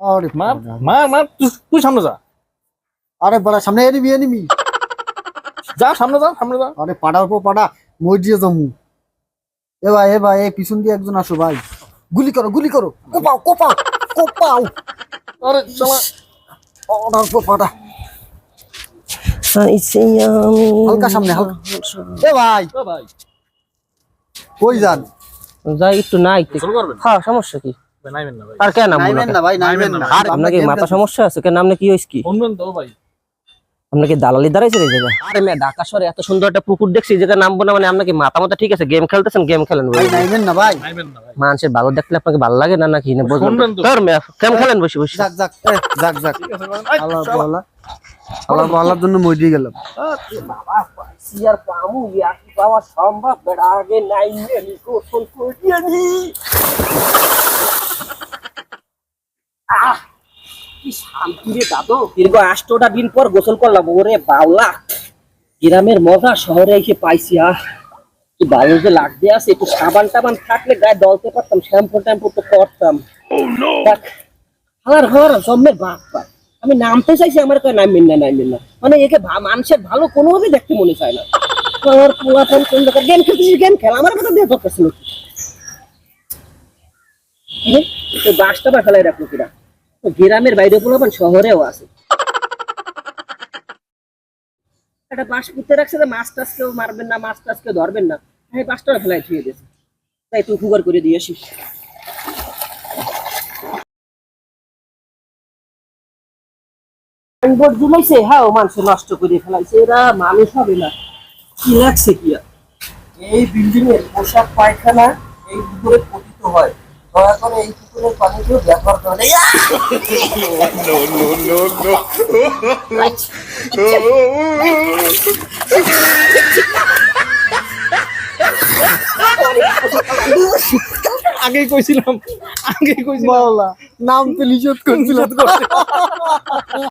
আরে মার। মার মার তুই তুই সামনে যা। আরে বড়া সামনে এনিমি এনিমি যা সামনে যা সামনে যা। আরে পাড়ার পর পাড়া মই দিয়ে জমু। এ ভাই এ ভাই এ পিছন দিয়ে একজন আসো ভাই। গুলি করো গুলি করো। কোপাও কোপাও কোপাও। আরে শালা। পাড়ার পর পাড়া। হালকা সামনে হালকা। এ ভাই। ভাই। কই যান? যাই একটু নাই গোসল করবেন? হ্যাঁ সমস্যা কি? ভাই, নাইবেন না ভাই। আর কেন না না ভাই না। না। আর আপনার কি মাথা সমস্যা আছে? কেন আপনি কি হয়েছে কি? শুনবেন তো ভাই। আপনার কি দালালি দাঁড়াইছে এই জায়গায় আরে মেয়ে ঢাকা শহরে এত সুন্দর একটা পুকুর দেখছি এই জায়গায় নামবো না মানে আপনাকে মাথা মাথা ঠিক আছে? গেম খেলতেছেন গেম খেলেন ভাই নাইবেন না ভাই। নাইবেন না ভাই। মানুষের ভালো দেখলে আপনাকে ভালো লাগে না নাকি? না তো। কেম খেলেন বসে বসে। যাক যাক এ, যাক যাক। ঠিক আছে ভাই আই, আল্লাহ। আল্লাহ। আল্লাহ আল্লাহর জন্য মই দিয়ে গেলাম সিয়ার পামু ইয়াকি পাওয়া সম্ভব বেড়া আগে নাই আমি গোসল করিয়ানি আহ কি শান্তি রে দাদু? দীর্ঘ আষ্টটা দিন পর গোসল করলাম ওরে বাউলা। গ্রামের মজা শহরে এসে পাইছি আহ। কি ভালো যে লাগতে আছে একটু সাবান টাবান থাকলে গায়ে দলতে পারতাম শ্যাম্পু ট্যাম্পু তো করতাম। আমার ঘর জন্মের বাপ বাপ। আমি নামতে চাইছি আমার কয় নামবেন না নামবেন না। মানে একে মানুষের ভালো কোনোভাবে দেখতে মনে চায় না। আমার পোলাপান কোন জায়গায় গেম খেলতেছিস গেম খেলা আমার কথা দিয়ে ধরতেছিল। তো বাসটা বা ফেলাই রাখল কিরা তো গ্রামের বাইরে পোলাপান শহরেও আছে। একটা বাস পুঁতে রাখছে যে মাছ টাছ কেউ মারবেন না, মাছ টাছ কেউ ধরবেন না। এই বাসটা ফেলাই থুয়ে দিয়েছে। তাই তুই ফুগার করে দিয়ে আসিস। হ্যাঁ মানুষ নষ্ট করে ফেলাইছে। এরা মানুষ না। কি লাগছে কি? এই বিল্ডিং এর পোশাক পায়খানা এই পুকুরে পতিত হয়। দয়া করে এই পুকুরের পানিকেও ব্যবহার করে না আগেই কইছিলাম আগেই কইছিলাম। নাম তো লিজত করছিল